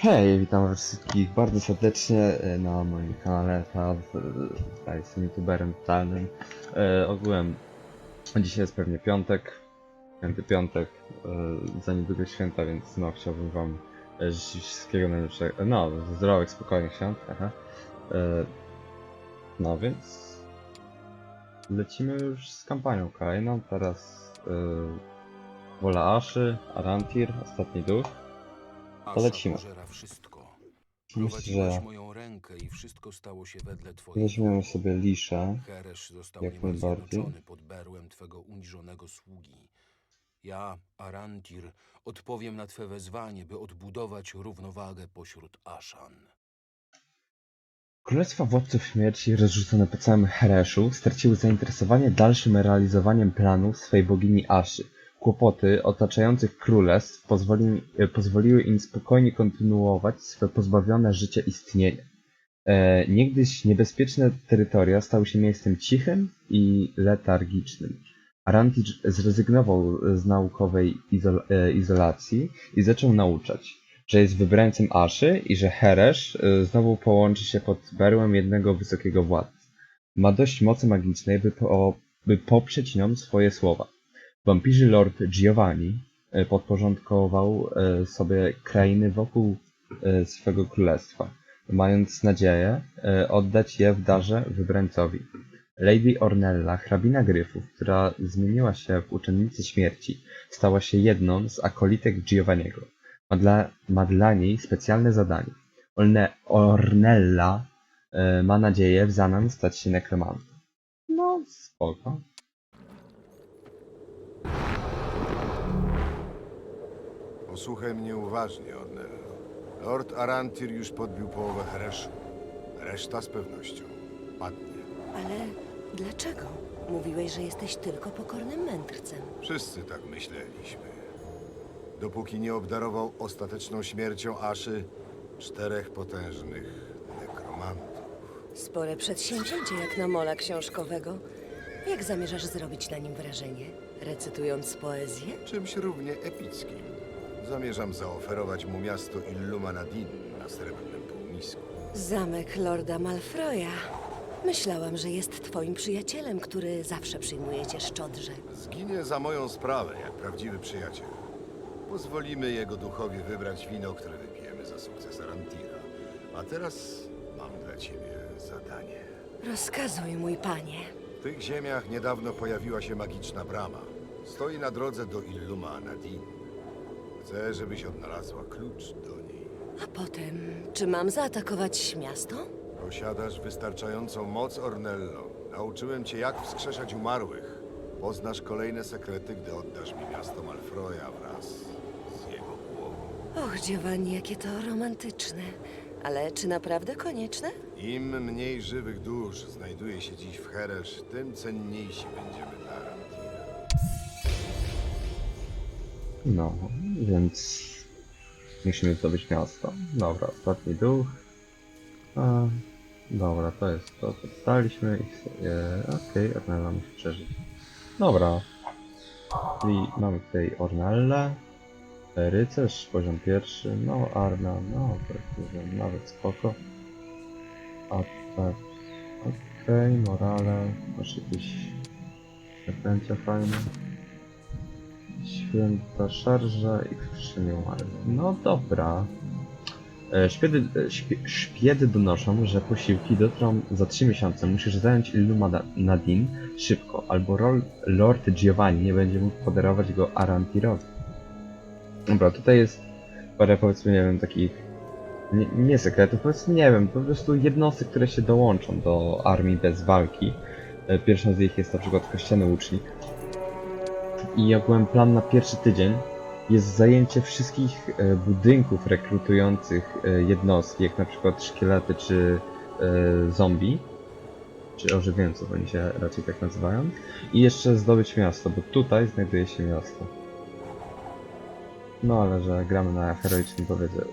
Hej, witam wszystkich bardzo serdecznie e, na moim kanale. Ja e, tutaj jestem youtuberem totalnym. E, ogółem dzisiaj jest pewnie piątek, piąty piątek, e, za niedługo święta, więc no chciałbym wam e, życzyć wszystkiego najlepszego. No, zdrowych, spokojnych świąt. Aha. E, no więc lecimy już z kampanią kolejną. Teraz e, Wola Aszy, Arantir, Ostatni Duch. Asza lecimy. Myślę, Prowadziłeś że moją rękę i wszystko stało się wedle twojej weźmiemy sobie został jak najbardziej. pod berłem twego uniżonego sługi. Ja, Arantir, odpowiem na twe wezwanie, by odbudować równowagę pośród Aszan. Królestwa Władców Śmierci, rozrzucone po całym Hereszu, straciły zainteresowanie dalszym realizowaniem planów swej bogini Aszy. Kłopoty otaczających królestw e, pozwoliły im spokojnie kontynuować swe pozbawione życia istnienie. E, niegdyś niebezpieczne terytoria stały się miejscem cichym i letargicznym. Aranticz zrezygnował z naukowej e, izolacji i zaczął nauczać że jest wybrańcem Aszy i że Heresz znowu połączy się pod berłem jednego wysokiego władcy. Ma dość mocy magicznej, by, po, by poprzeć nią swoje słowa. Wampirzy Lord Giovanni y, podporządkował y, sobie krainy wokół y, swego królestwa, mając nadzieję oddać je w darze wybrańcowi. Lady Ornella, hrabina Gryfów, która zmieniła się w uczennicę śmierci, stała się jedną z akolitek Giovanniego ma dla, ma dla niej specjalne zadanie. Orne, Ornella e, ma nadzieję w zamian stać się nekromantem. No, spoko. Posłuchaj mnie uważnie, Ornello. Lord Arantir już podbił połowę Hereszu. Reszta z pewnością padnie. Ale dlaczego? Mówiłeś, że jesteś tylko pokornym mędrcem. Wszyscy tak myśleliśmy. Dopóki nie obdarował ostateczną śmiercią Aszy czterech potężnych nekromantów. Spore przedsięwzięcie jak na mola książkowego. Jak zamierzasz zrobić na nim wrażenie? Recytując poezję? Czymś równie epickim. Zamierzam zaoferować mu miasto Illuma Nadin na srebrnym półmisku. Zamek Lorda Malfroya. Myślałam, że jest twoim przyjacielem, który zawsze przyjmuje cię szczodrze. Zginie za moją sprawę, jak prawdziwy przyjaciel. Pozwolimy jego duchowi wybrać wino, które wypijemy za sukces Arantira. A teraz mam dla ciebie zadanie. Rozkazuj, mój panie. W tych ziemiach niedawno pojawiła się magiczna brama. Stoi na drodze do Illuma Nadin. Chcę, żebyś odnalazła klucz do niej. A potem, czy mam zaatakować miasto? Posiadasz wystarczającą moc, Ornello. Nauczyłem cię, jak wskrzeszać umarłych. Poznasz kolejne sekrety, gdy oddasz mi miasto Malfroja wraz z jego głową. Och, Giovanni, jakie to romantyczne. Ale czy naprawdę konieczne? Im mniej żywych dusz znajduje się dziś w Heresz, tym cenniejsi będziemy dla No, więc musimy zdobyć miasto. Dobra, ostatni duch. A, dobra, to jest to, co dostaliśmy i sobie... Okej, Ornella musi przeżyć. Dobra. Czyli mamy tutaj Ornellę. Rycerz, poziom pierwszy. No, Arna, no, że nawet spoko. A tak. Okej, morale. Masz jakieś zaklęcia fajne. Święta szarża i umarłych. No dobra. E, Szpiedy, e, śpie, szpiedy donoszą, że posiłki dotrą za 3 miesiące. Musisz zająć Illuma Na- Nadin szybko, albo rol, Lord Giovanni nie będzie mógł podarować go Arantirowi. Dobra, tutaj jest parę powiedzmy, nie wiem, takich nie, nie sekretów, powiedzmy, nie wiem, po prostu jednostek, które się dołączą do armii bez walki. E, Pierwszą z nich jest na przykład kościany łucznik i ogółem plan na pierwszy tydzień. Jest zajęcie wszystkich e, budynków rekrutujących e, jednostki, jak na przykład szkielety czy e, zombie, czy ożywieńców, oni się raczej tak nazywają, i jeszcze zdobyć miasto, bo tutaj znajduje się miasto. No ale że gramy na heroicznym powiedzę,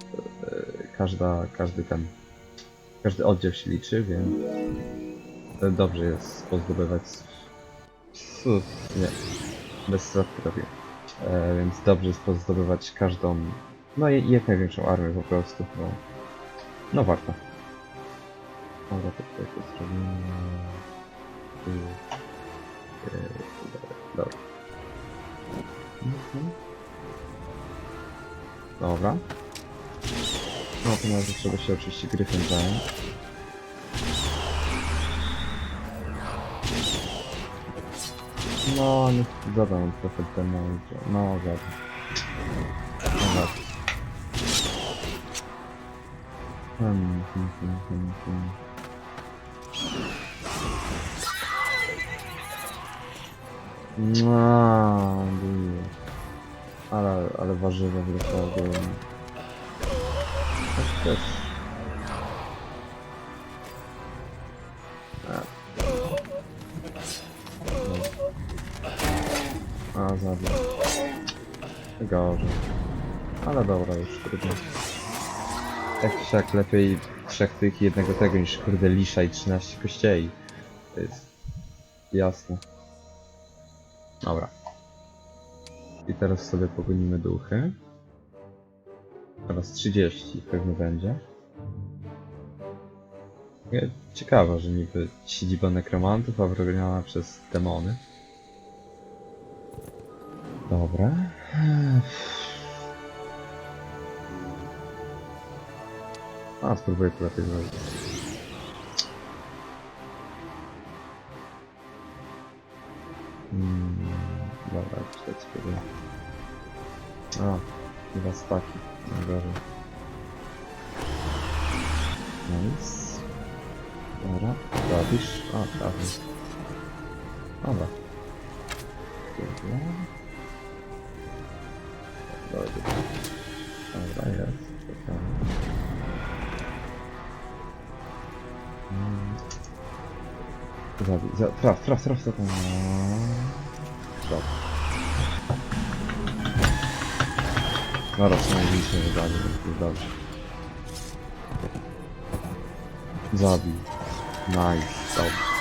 każda, każdy ten, każdy oddział się liczy, więc dobrze jest pozdobywać. Uf, nie, bez robię. E, więc dobrze jest pozdobywać każdą No i, jak największą armię po prostu. No, no warto. Dobra, to tutaj to zrobimy. Yy, Dobra. Mhm. Dobra. No to nawet trzeba się oczywiście gryfem zająć. No, nie zadam trochę mały. No, zadam. No, zadam. Hmm, hmm, hmm, hmm, hmm. No. Ale, ale warzywa mnie. Tak też. No. Zabił. Gorzej. Ale dobra, już trudno. Jak wszak lepiej trzech tych i jednego tego niż kurde lisza i 13 kościei. To jest jasne. Dobra. I teraz sobie pogonimy duchy. Teraz 30 pewnie będzie. Ciekawe, że niby siedziba nekromantów, a wyrobiona przez demony. Dobra. A, spróbuję to lepiej zrobić. Mm, dobra, czytać spróbuję. A, dwa staki. Najgorzej. Nice. Dobra, robisz. A, prawie. Dobra. Dobra. Dobra. Dobra, jest. Zabij, za, traf, traf, traf, traf. Dobra, przynajmniej nic nie zabił, jest dobrze. Zabij. Nice, dobrze.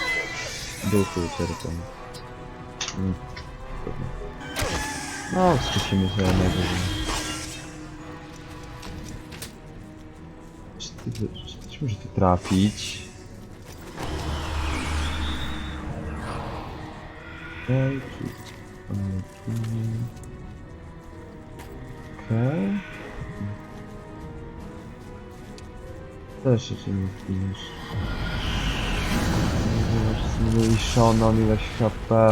Duchy ucierpią. Mm. No, wstrzysimy się najwyżej. Czy ty, może tu trafić? Okej. Okej. Też jeszcze nie wpiniesz. Zmniejszono ilość HP.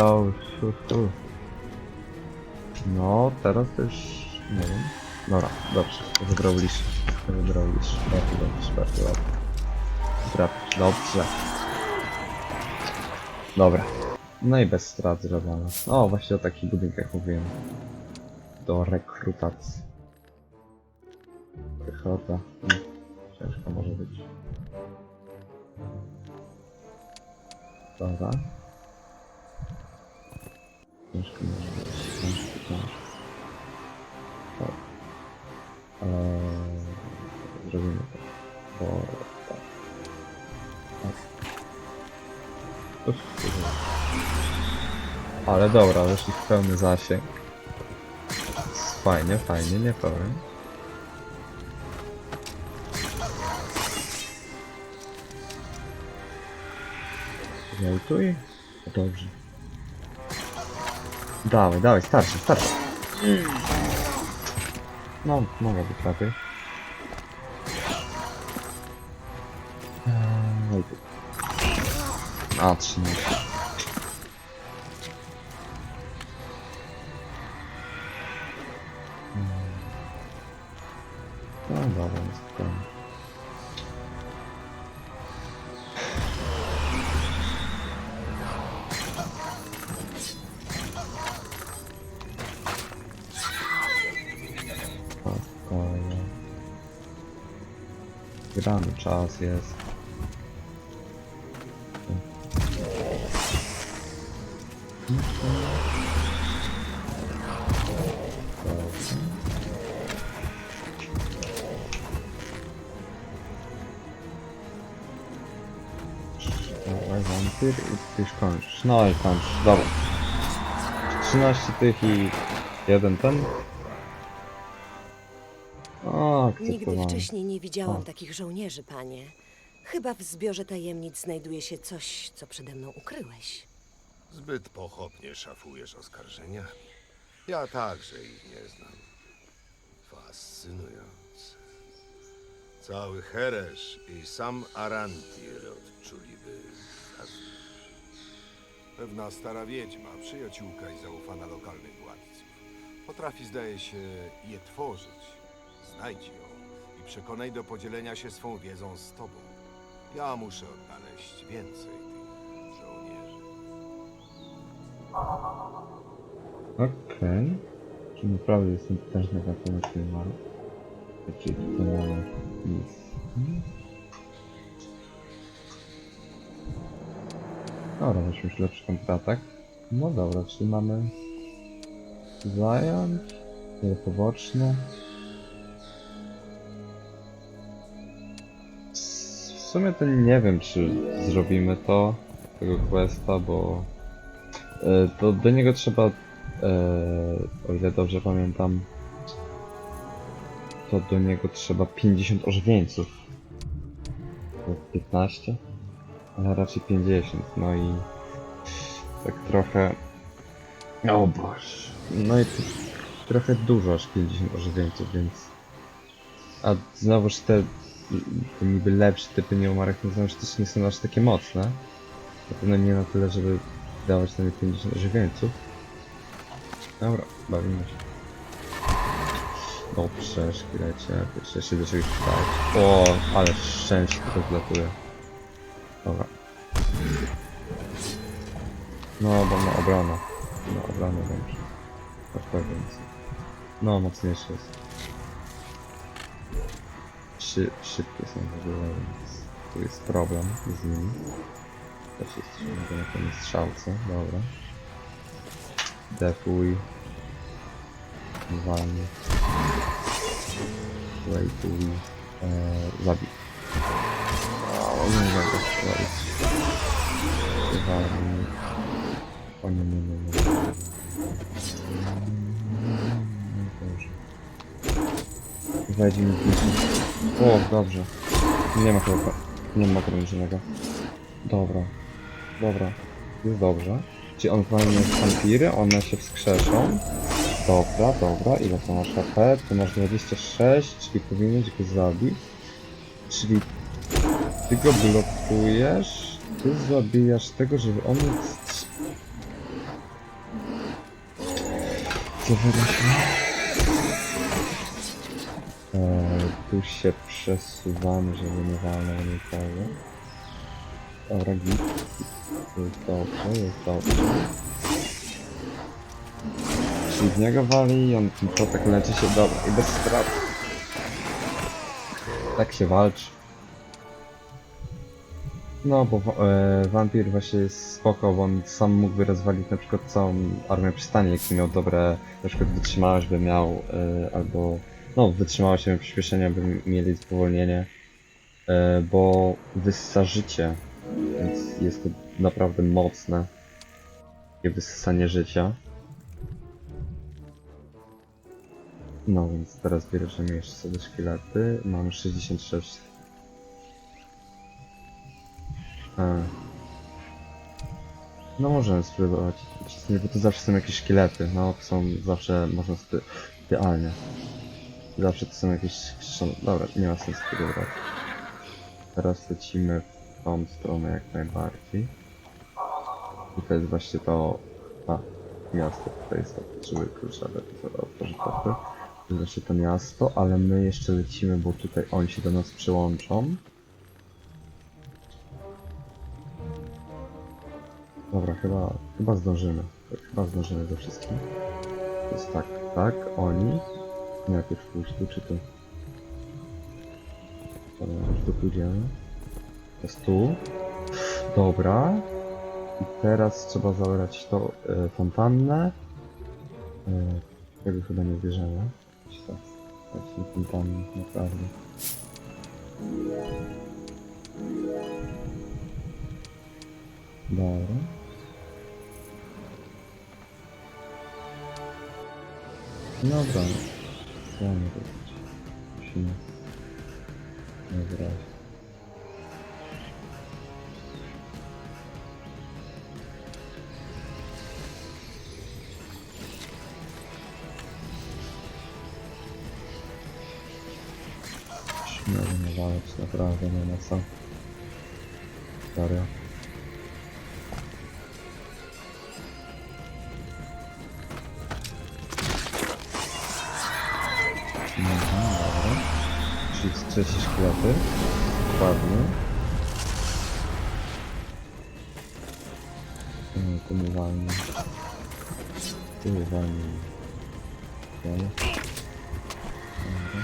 fu, fu. No, teraz też... nie wiem. Dobra, dobrze. Wybrał lisz. Wybrał lisz. Bardzo dobrze, bardzo dobrze. Trafisz, dobrze. Dobra. No i bez strat zrobione. O, właśnie o takich budynkach mówiłem. Do rekrutacji. Rekrota. Hmm. Ciężko może być. Dobra. Ciężko może być. Ale dobra, weszli w pełny zasięg. Fajnie, fajnie, nie powiem. Zajtuj. Dobrze. Dawaj, dawaj, starszy, starszy. No, mogę być lepiej. Eee, tu. A, 13. No dobra, no spokojnie. Spokojnie. Grany czas jest. No i kończysz, dobra. 13 tych i jeden ten. Nigdy zaakceptowałem. wcześniej nie widziałam O. takich żołnierzy, panie. Chyba w zbiorze tajemnic znajduje się coś, co przede mną ukryłeś. Zbyt pochopnie szafujesz oskarżeniami. Ja także ich nie znam. Fascynujące. Cały Heresz i sam Arantir odczuliby zazdrość. Pewna stara wiedźma, przyjaciółka i zaufana lokalnych władców. Potrafi, zdaje się, je tworzyć. Znajdź ją i przekonaj do podzielenia się swą wiedzą z tobą. Ja muszę odnaleźć więcej tych żołnierzy. Okej. Czy naprawdę jestem potężny na temat filmu? Czyli to mamy nic. Dobra, weźmy już lepszy kontratak. No dobra, czyli mamy zająć, cele poboczne. W sumie to nie wiem, czy zrobimy to, tego questa, bo e, to do niego trzeba, e, o ile dobrze pamiętam, to do niego trzeba 50 ożywieńców. To 15? Ale raczej 50, no i tak trochę... O Boże. No i trochę dużo aż 50 ożywieńców, więc... A znowuż te, te niby lepsze typy nieumarek no znowuż też nie są aż takie mocne. Na pewno nie na tyle, żeby dawać na nie 50 ożywieńców. Dobra, bawimy się. Dobrze, szkielecie. Jeszcze się do czegoś wstać. O, ale szczęście to zlatuje. Dobra. No, bo ma obronę. No, obronę dobrze. Tak powiem. No, mocniejszy jest. Szy szybkie są w ogóle, więc tu jest problem z nimi. Też jest mogę na koniec strzałce, dobra. Depuj. Walnie. Wejtuj. Eee, zabij. Mogę go zabić. Walnie. O nie, nie, nie, nie. Dobrze. Wejdzie mi. O, dobrze. Nie ma chyba. Nie ma ograniczonego. Dobra. Dobra. Jest dobrze. Czyli on walnie vampiry, one się wskrzeszą. Dobra, dobra. Ile to masz HP? Ty masz 26, czyli powinieneś go zabić. Czyli ty go blokujesz, ty zabijasz tego, żeby on Co wymyślił? Eee, tu się przesuwamy, żeby nie walnął nikogo. Dobra, git. Jest dobrze, jest dobrze. Czyli w niego wali, on to tak leczy się dobra i bez strat. Tak się walczy. No, bo e, wampir właśnie jest spoko, bo on sam mógłby rozwalić na przykład całą armię przystani, jak miał dobre, na przykład wytrzymałość by miał, e, albo no, wytrzymałość, miał przyspieszenie, by mieli spowolnienie, e, bo wyssa życie, więc jest to naprawdę mocne, takie wysysanie życia. No więc teraz bierzemy jeszcze sobie szkielety. Mamy 66. No możemy spróbować. Bo to zawsze są jakieś szkielety. No to są zawsze można idealnie. Zawsze to są jakieś krzyczone. Dobra, nie ma sensu tego brać. Teraz lecimy w tą stronę jak najbardziej. Tutaj jest właśnie to. A, miasto tutaj jest to potrzebuje klucza, ale to otworzy. To jest właśnie to miasto, ale my jeszcze lecimy, bo tutaj oni się do nas przyłączą. Chyba, chyba zdążymy. Chyba zdążymy do wszystkich. To jest tak, tak, oni. Najpierw pójść tu, czy tu? Dobra, już tu pójdziemy. To jest tu. Dobra. I teraz trzeba zabrać to e, fontannę. E, tego chyba nie bierzemy. Właśnie fontannę, naprawdę. Dobra. Dobra. Co mamy robić? Musimy Dobra. Śmiało nawalać, naprawdę nie ma co. Serio. Trzeci szkielety. Nie walnie. Tu nie walnie. Okej. Dobra.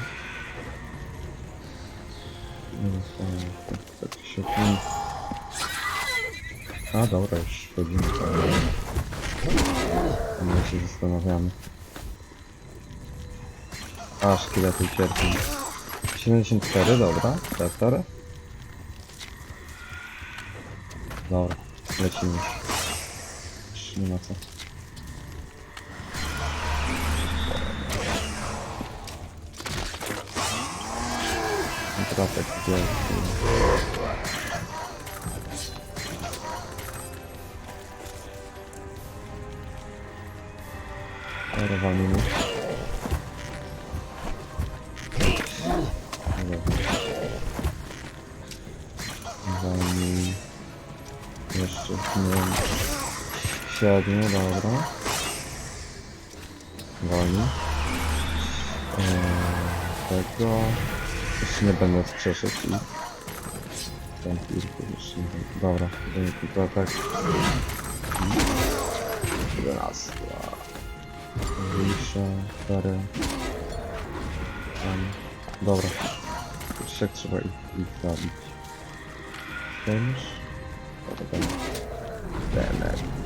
Nie dostałem tak się A dobra, już wchodzimy. A my się zastanawiamy. A, szkielety cierpią. 74, dobra, Peter. Dobra, lecimy już. Nie ma co. Trafek. Dobra, walnijmy. Walnij. Siedmiu, dobra. Walnij. Eee, tego. Jeszcze nie będę skrzeszać i... Ten jeszcze nie będę. Dobra, będzie tylko atak. 11. Mniejsze, 4. Tam. Dobra. Jak trzeba ich, ich zabić. Zdejmiesz? Dobra, ten. Dener.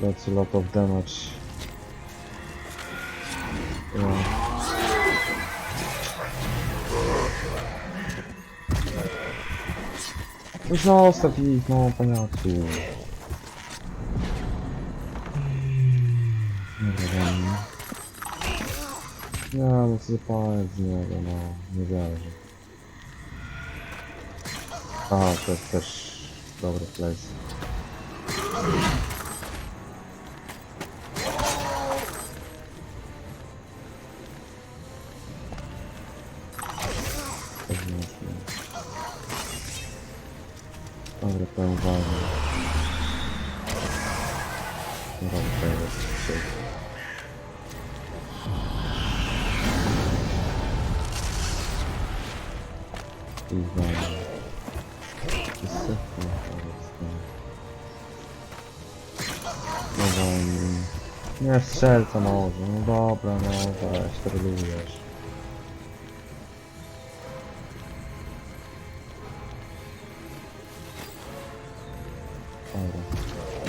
That's a lot of damage. Yeah. Zostaw ich, no paniaku. Dobra, dobra. Nie, no co zapalec z niego, no. Nie wierzę. A, to jest też dobry place. Strzelca może, no dobra, no weź, trolujesz. Dobra,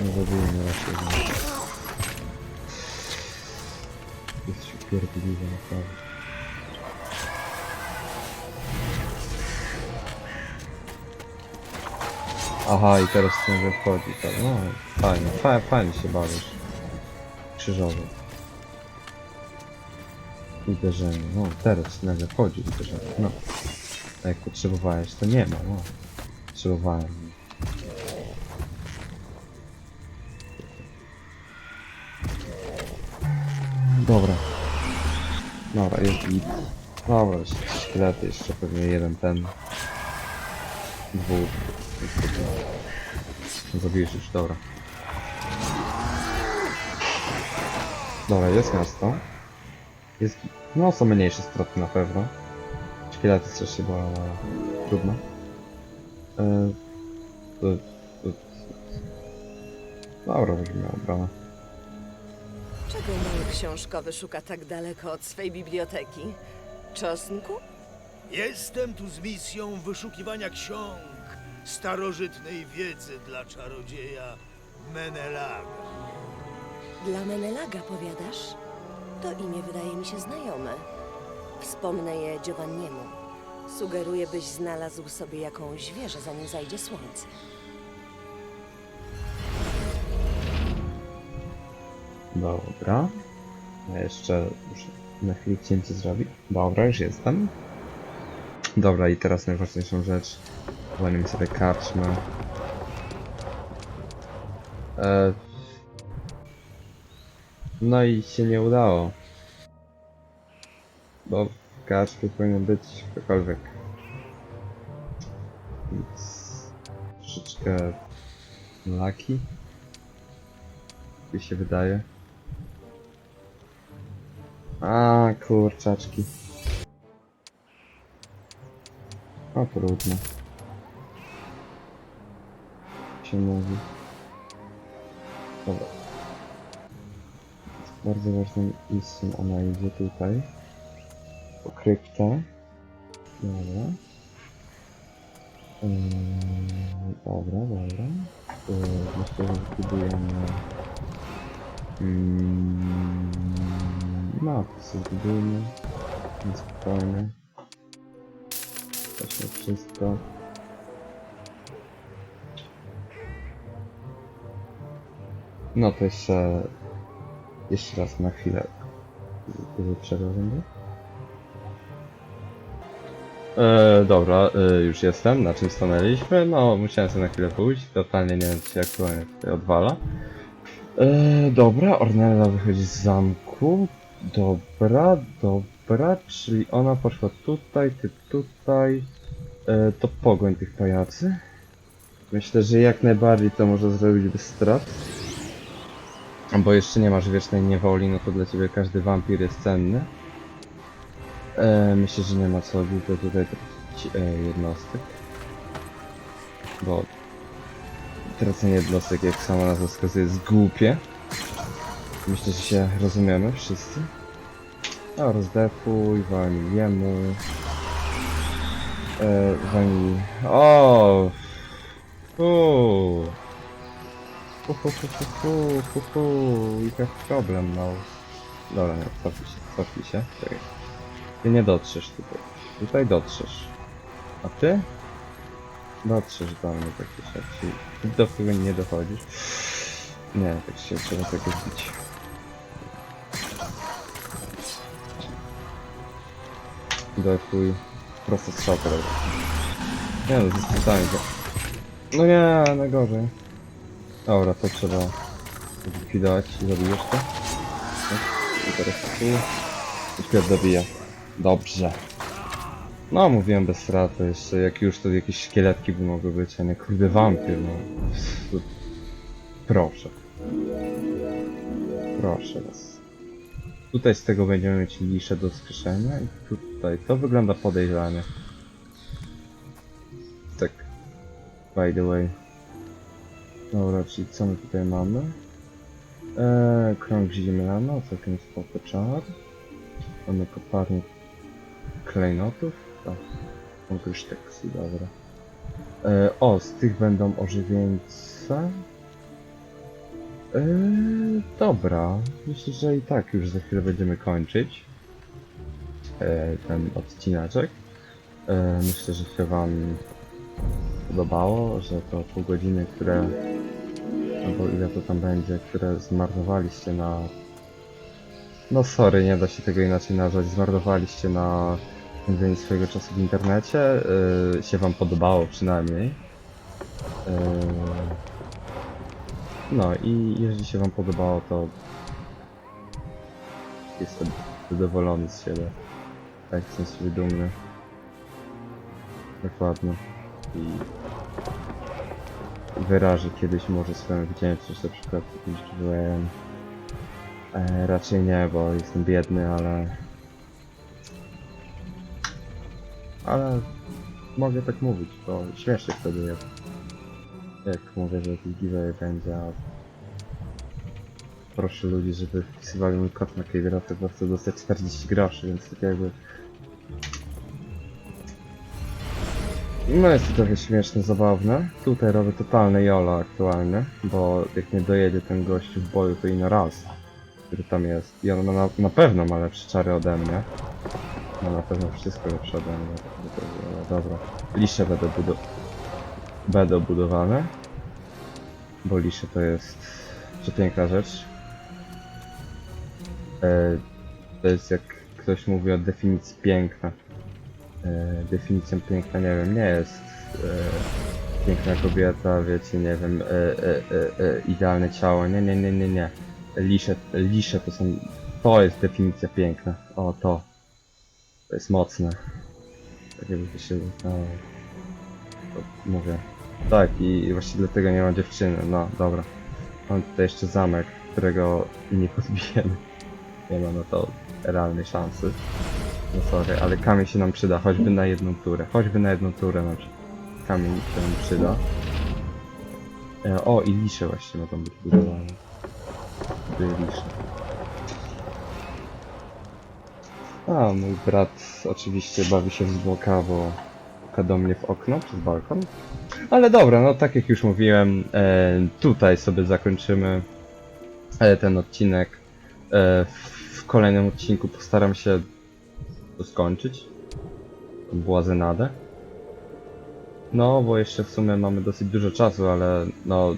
nie zabijmy raczej. No. Jest się pierdliwe naprawdę. Aha, i teraz ciągle wchodzi, tak, no fajnie, fajnie, fajnie się bawisz. Krzyżowy. Uderzenie, no teraz nagle wchodzi uderzenie, no. A jak potrzebowałeś, to nie ma, no. Potrzebowałem. Dobra. Dobra, jest git. Dobra, jeszcze jeszcze pewnie jeden ten. Dwóch. Zabijesz już, dobra. Dobra, jest miasto. Jest... No, są mniejsze straty na pewno. Szkielety strasznie była trudno. E, to, to, Dobra, weźmy obronę. Czego mały książkowy szuka tak daleko od swej biblioteki? Czosnku? Jestem tu z misją wyszukiwania ksiąg starożytnej wiedzy dla czarodzieja Menelaga. Dla Menelaga powiadasz? To imię wydaje mi się znajome. Wspomnę je Giovanniemu. Sugeruję, byś znalazł sobie jakąś wieżę, zanim zajdzie słońce. Dobra. Ja jeszcze muszę na chwilę cięcie zrobić. Dobra, już jestem. Dobra, i teraz najważniejszą rzecz. Walimy sobie karczmę. E... No i się nie udało. Bo karczmie powinien być ktokolwiek. Więc troszeczkę laki. Mi się wydaje. A kurczaczki. O trudno. Się mówi. Dobra. Bardzo ważną misją ona idzie tutaj. Po kryptę. Dobra. Yy, dobra, dobra. Yy, myślę, że zbudujemy... No, to sobie zbudujmy. Spokojnie. Weźmy wszystko. No to jeszcze... Jeszcze raz na chwilę. Yy, Przerwę będzie? E, dobra, e, już jestem. Na czym stanęliśmy? No, musiałem sobie na chwilę pójść. Totalnie nie wiem, co się aktualnie tutaj odwala. E, dobra, Ornella wychodzi z zamku. Dobra, dobra, czyli ona poszła tutaj, ty tutaj. E, to pogoń tych pajacy. Myślę, że jak najbardziej to może zrobić bez strat. Bo jeszcze nie masz wiecznej niewoli, no to dla ciebie każdy wampir jest cenny. E, myślę, że nie ma co długo tutaj tracić e, jednostek. Bo tracenie jednostek, jak sama nazwa wskazuje, jest głupie. Myślę, że się rozumiemy wszyscy. No, rozdefuj, walnij jemu. E, walnij... O! Fu! Fu, fu, fu, fu, fu, fu, fu. I to problem, no. Dobra, nie, cofnij się, cofnij się. Czekaj. Ty nie dotrzesz tutaj. Tutaj dotrzesz. A ty? Dotrzesz do mnie tak czy siak. Czyli Ty do tego nie dochodzisz. Nie, tak się trzeba tego bić. Defuj. Prosto strzał teraz. Nie no, zostanie to. No nie, najgorzej. Dobra, to trzeba zlikwidować i zabijesz to. Tak. I teraz tu. I wpierw dobija. Dobrze. No, mówiłem bez straty jeszcze, jak już to jakieś szkieletki by mogły być, a nie kurde wampir, no. Proszę. Proszę was. Tutaj z tego będziemy mieć liszę do skrzeszenia i tutaj to wygląda podejrzanie. Tak. By the way. Dobra, czyli co my tutaj mamy? Eee, krąg ziemniano, całkiem spoko czar. Mamy koparnik klejnotów? Tak. Mogę teksty, dobra. E, o, z tych będą ożywieńce. E, dobra. Myślę, że i tak już za chwilę będziemy kończyć e, ten odcinaczek. E, myślę, że się wam podobało, że to pół godziny, które albo ile to tam będzie, które zmarnowaliście na no sorry, nie da się tego inaczej nazwać. Zmarnowaliście na spędzenie swojego czasu w internecie. Yy, się wam podobało przynajmniej. Yy, no i jeżeli się wam podobało, to jestem zadowolony z siebie. Tak, jestem z siebie dumny. Dokładnie. I wyrażę kiedyś może swoją wdzięczność na przykład jakimś giveawayem. E, raczej nie, bo jestem biedny, ale... Ale mogę tak mówić, bo śmiesznie wtedy jest. Jak mówię, że jakiś giveaway będzie, a... Proszę ludzi, żeby wpisywali mój kod na Keydropy, bo chcę dostać 40 groszy, więc tak jakby... No jest to trochę śmieszne, zabawne. Tutaj robię totalne jolo aktualnie, bo jak nie dojedzie ten gościu w boju, to ino raz który tam jest. I on na, na pewno ma lepsze czary ode mnie. Ma na pewno wszystko lepsze ode mnie. Dobra. Lisze będą, budu będą budowane. Bo lisze to jest przepiękna rzecz. E, to jest jak ktoś mówi o definicji piękna. E, definicją piękna, nie wiem, nie jest e, piękna kobieta, wiecie, nie wiem, e, e, e, e, idealne ciało, nie, nie, nie, nie, nie. Lisze, lisze to są, to jest definicja piękna. O, to. To jest mocne. Tak jakby to się, to mówię. Tak, i właśnie dlatego nie ma dziewczyny, no, dobra. Mam tutaj jeszcze zamek, którego nie podbijemy. Nie ma na to realnej szansy. No sorry, ale kamień się nam przyda, choćby na jedną turę. Choćby na jedną turę na przykład. Kamień się nam przyda. E, o, i lisze właśnie mogą być budowane. Tu lisze. A, mój brat oczywiście bawi się w zwłoka, bo puka do mnie w okno przez balkon. Ale dobra, no tak jak już mówiłem, e, tutaj sobie zakończymy e, ten odcinek. E, w kolejnym odcinku postaram się to skończyć. Tą błazenadę. No, bo jeszcze w sumie mamy dosyć dużo czasu, ale no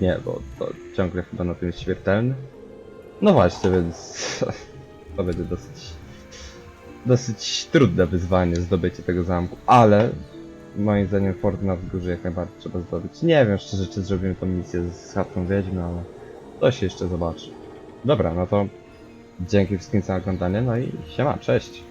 nie, bo to ciągle chyba na tym jest śmiertelny. No właśnie, więc to będzie dosyć dosyć trudne wyzwanie zdobycie tego zamku, ale moim zdaniem fort na wzgórzu jak najbardziej trzeba zdobyć. Nie wiem szczerze, czy zrobimy tą misję z chatą wiedźmy, ale to się jeszcze zobaczy. Dobra, no to dzięki wszystkim za oglądanie, no i siema, cześć!